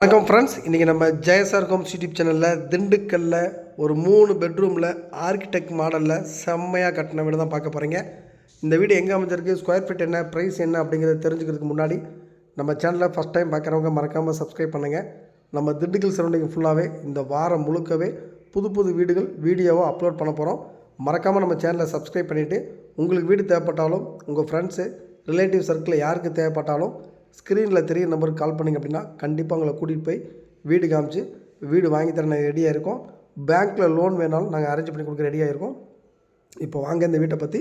வணக்கம் ஃப்ரெண்ட்ஸ் இன்றைக்கி நம்ம ஜெயசார் ஹோம்ஸ் யூடியூப் சேனலில் திண்டுக்கல்லில் ஒரு மூணு பெட்ரூமில் ஆர்கிடெக்ட் மாடலில் செம்மையாக கட்டின வீடு தான் பார்க்க போகிறீங்க இந்த வீடு எங்கே அமைஞ்சிருக்கு? ஸ்கொயர் ஃபீட் என்ன? ப்ரைஸ் என்ன? அப்படிங்கிறத தெரிஞ்சுக்கிறதுக்கு முன்னாடி நம்ம சேனலில் ஃபஸ்ட் டைம் பார்க்குறவங்க மறக்காமல் சப்ஸ்கிரைப் பண்ணுங்கள் நம்ம திண்டுக்கல் சரௌண்டிங் ஃபுல்லாகவே இந்த வாரம் முழுக்கவே புது புது வீடுகள் வீடியோவை அப்லோட் பண்ண போகிறோம் மறக்காமல் நம்ம சேனலை சப்ஸ்கிரைப் பண்ணிவிட்டு உங்களுக்கு வீடு தேவைப்பட்டாலும் உங்கள் ஃப்ரெண்ட்ஸு ரிலேட்டிவ் சர்க்கிளில் யாருக்கு தேவைப்பட்டாலும் ஸ்க்ரீனில் தெரிய நம்பருக்கு கால் பண்ணிங்க அப்படின்னா கண்டிப்பாக உங்களை கூட்டிகிட்டு போய் வீடு காமிச்சு வீடு வாங்கி தர ரெடியாக இருக்கோம். பேங்க்கில் லோன் வேணாலும் நாங்கள் அரேஞ்ச் பண்ணி கொடுக்க ரெடியாக இருக்கோம். இப்போ வாங்க இந்த வீட்டை பற்றி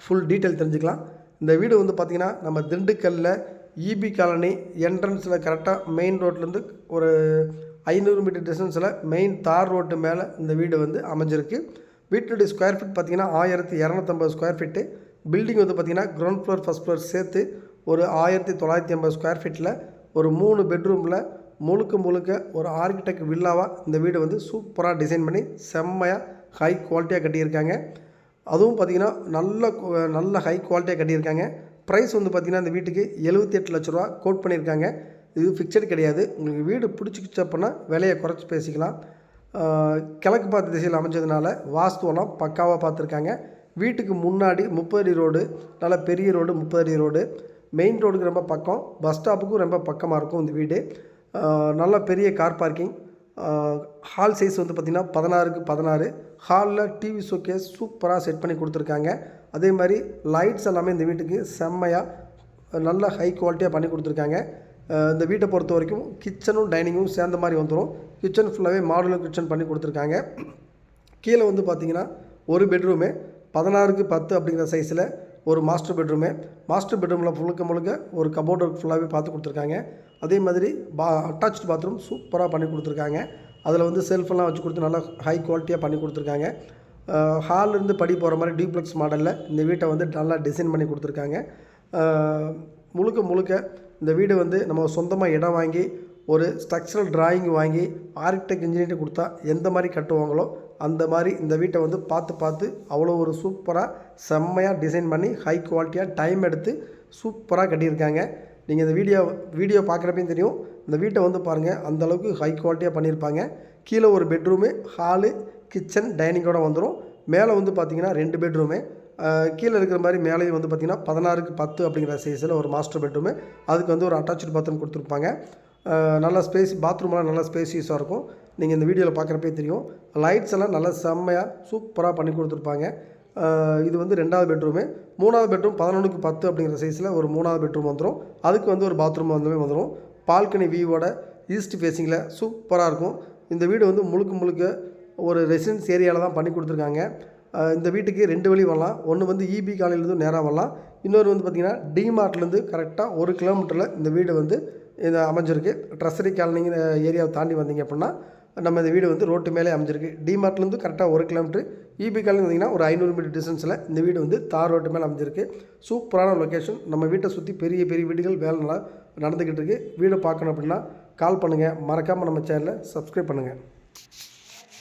ஃபுல் டீட்டெயில் தெரிஞ்சுக்கலாம். இந்த வீடு வந்து பார்த்திங்கன்னா நம்ம திண்டுக்கல்லில் இபி காலனி என்ட்ரன்ஸில் கரெக்டாக மெயின் ரோட்லேருந்து ஒரு ஐநூறு மீட்டர் டிஸ்டன்ஸில் மெயின் தார் ரோட்டு மேலே இந்த வீடு வந்து அமைஞ்சிருக்கு. வீட்டுடைய ஸ்கொயர் ஃபீட் பார்த்திங்கன்னா ஆயிரத்தி இரநூத்தம்பது ஸ்கொயர் ஃபீட்டு பில்டிங் வந்து பார்த்திங்கன்னா கிரவுண்ட் ஃப்ளோர் ஃபஸ்ட் ஃப்ளோர் சேர்த்து ஒரு ஆயிரத்தி தொள்ளாயிரத்தி ஐம்பது ஸ்கொயர் ஃபீட்டில் ஒரு மூணு பெட்ரூமில் முழுக்க முழுக்க ஒரு ஆர்கிடெக்ட் வில்லாவாக இந்த வீடு வந்து சூப்பராக டிசைன் பண்ணி செம்மையாக ஹை குவாலிட்டியாக கட்டியிருக்காங்க. அதுவும் பார்த்திங்கன்னா நல்ல கு- நல்ல ஹை குவாலிட்டியாக கட்டியிருக்காங்க. ப்ரைஸ் வந்து பார்த்திங்கன்னா இந்த வீட்டுக்கு எழுபத்தி எட்டு லட்ச ரூபா கோட் பண்ணியிருக்காங்க. இது ஃபிக்சட் கிடையாது. உங்களுக்கு வீடு பிடிச்சிக்கிச்சு அப்படின்னா விலையை குறைச்சி பேசிக்கலாம். கிழக்கு பார்த்த திசையில் அமைஞ்சதுனால வாஸ்துவெல்லாம் பக்காவாக பார்த்துருக்காங்க. வீட்டுக்கு முன்னாடி முப்பது அடி ரோடு நல்ல பெரிய ரோடு முப்பது அடி ரோடு மெயின் ரோடுக்கு ரொம்ப பக்கம் பஸ் ஸ்டாப்புக்கும் ரொம்ப பக்கமாக இருக்கும் இந்த வீடு. நல்ல பெரிய கார் பார்க்கிங் ஹால் சைஸ் வந்து பார்த்திங்கன்னா பதினாறுக்கு பதினாறு. ஹாலில் டிவி ஷோகேஸ் சூப்பராக செட் பண்ணி கொடுத்துருக்காங்க. அதே மாதிரி லைட்ஸ் எல்லாமே இந்த வீட்டுக்கு செம்மையாக நல்ல ஹை குவாலிட்டியாக பண்ணி கொடுத்துருக்காங்க. இந்த வீட்டை பொறுத்த வரைக்கும் கிச்சனும் டைனிங்கும் சேர்ந்த மாதிரி வந்துடும் கிச்சன் ஃபுல்லாகவே மாடுலர் கிச்சன் பண்ணி கொடுத்துருக்காங்க. கீழே வந்து பார்த்தீங்கன்னா ஒரு பெட்ரூமு பதினாறுக்கு பத்து அப்படிங்கிற சைஸில் ஒரு மாஸ்டர் பெட்ரூமு மாஸ்டர் பெட்ரூமில் முழுக்க முழுக்க ஒரு கபோர்டு ஃபுல்லாகவே பார்த்து கொடுத்துருக்காங்க. அதே மாதிரி பா அட்டாச்சு பாத்ரூம் சூப்பராக பண்ணி கொடுத்துருக்காங்க. அதில் வந்து செல்ஃபெல்லாம் வச்சு கொடுத்து நல்லா ஹை குவாலிட்டியாக பண்ணி கொடுத்துருக்காங்க. ஹால்லேருந்து படி போகிற மாதிரி டியூப்ளெக்ஸ் மாடலில் இந்த வீட்டை வந்து நல்லா டிசைன் பண்ணி கொடுத்துருக்காங்க. முழுக்க முழுக்க இந்த வீடு வந்து நம்ம சொந்தமாக இடம் வாங்கி ஒரு ஸ்ட்ரக்சரல் டிராயிங் வாங்கி ஆர்கிடெக்ட் இன்ஜினியர்கிட்ட கொடுத்தா எந்த மாதிரி கட்டுவாங்களோ அந்த மாதிரி இந்த வீட்டை வந்து பார்த்து பார்த்து அவ்வளோ ஒரு சூப்பராக செம்மையாக டிசைன் பண்ணி ஹை குவாலிட்டியாக டைம் எடுத்து சூப்பராக கட்டியிருக்காங்க. நீங்கள் இந்த வீடியோ வீடியோ பார்க்குறப்பையும் தெரியும் இந்த வீட்டை வந்து பாருங்கள் அந்தளவுக்கு ஹை குவாலிட்டியாக பண்ணியிருப்பாங்க. கீழே ஒரு பெட்ரூமு ஹாலு கிச்சன் டைனிங்கோட வந்துடும் மேலே வந்து பார்த்தீங்கன்னா ரெண்டு பெட்ரூமு கீழே இருக்கிற மாதிரி மேலேயும் வந்து பார்த்திங்கன்னா பதினாறுக்கு பத்து அப்படிங்கிற சைஸில் ஒரு மாஸ்டர் பெட்ரூமு அதுக்கு வந்து ஒரு அட்டாச்சு பாத்ரூம் கொடுத்துருப்பாங்க. நல்லா ஸ்பேஸ் பாத்ரூம்லாம் நல்லா ஸ்பேசியஸாக இருக்கும். நீங்கள் இந்த வீடியோவில் பார்க்குறப்பே தெரியும். லைட்ஸ் எல்லாம் நல்லா செம்மையாக சூப்பராக பண்ணி கொடுத்துருப்பாங்க. இது வந்து ரெண்டாவது பெட்ரூமு மூணாவது பெட்ரூம் பதினொன்றுக்கு பத்து அப்படிங்கிற சைஸில் ஒரு மூணாவது பெட்ரூம் வந்துடும் அதுக்கு வந்து ஒரு பாத்ரூம் வந்துமே வந்துடும் பால்கனி வியூவோட ஈஸ்ட் ஃபேஸிங்கில் சூப்பராக இருக்கும். இந்த வீடு வந்து முழுக்க முழுக்க ஒரு ரெசிடென்ஸ் ஏரியாவில் தான் பண்ணி கொடுத்துருக்காங்க. இந்த வீட்டுக்கு ரெண்டு வழி வரலாம். ஒன்று வந்து இபி காலையிலேருந்து நேராக வரலாம். இன்னொரு வந்து பார்த்திங்கன்னா டிமார்ட்லேருந்து கரெக்டாக ஒரு கிலோமீட்டரில் இந்த வீடு வந்து இது அமைஞ்சிருக்கு. ட்ரெஸ்ஸரி காலனிங்கிற ஏரியாவை தாண்டி வந்தீங்க அப்படின்னா நம்ம இந்த வீடு வந்து ரோட்டு மேலே அமைஞ்சிருக்கு. டிமார்ட்லேருந்து கரெக்டாக ஒரு கிலோமீட்டர் இபி காலனி வந்தீங்கன்னா ஒரு ஐநூறு மீட்டர் டிஸ்டன்ஸில் இந்த வீடு வந்து தார் ரோட்டு மேலே அமைஞ்சிருக்கு. சூப்பரான லொக்கேஷன் நம்ம வீட்டை சுற்றி பெரிய பெரிய வீடுகள் வேலை நல்லா நடந்துக்கிட்டு இருக்குது வீடை பார்க்கணும் அப்படின்னா கால் பண்ணுங்கள் மறக்காமல் நம்ம சேனலை சப்ஸ்கிரைப் பண்ணுங்கள்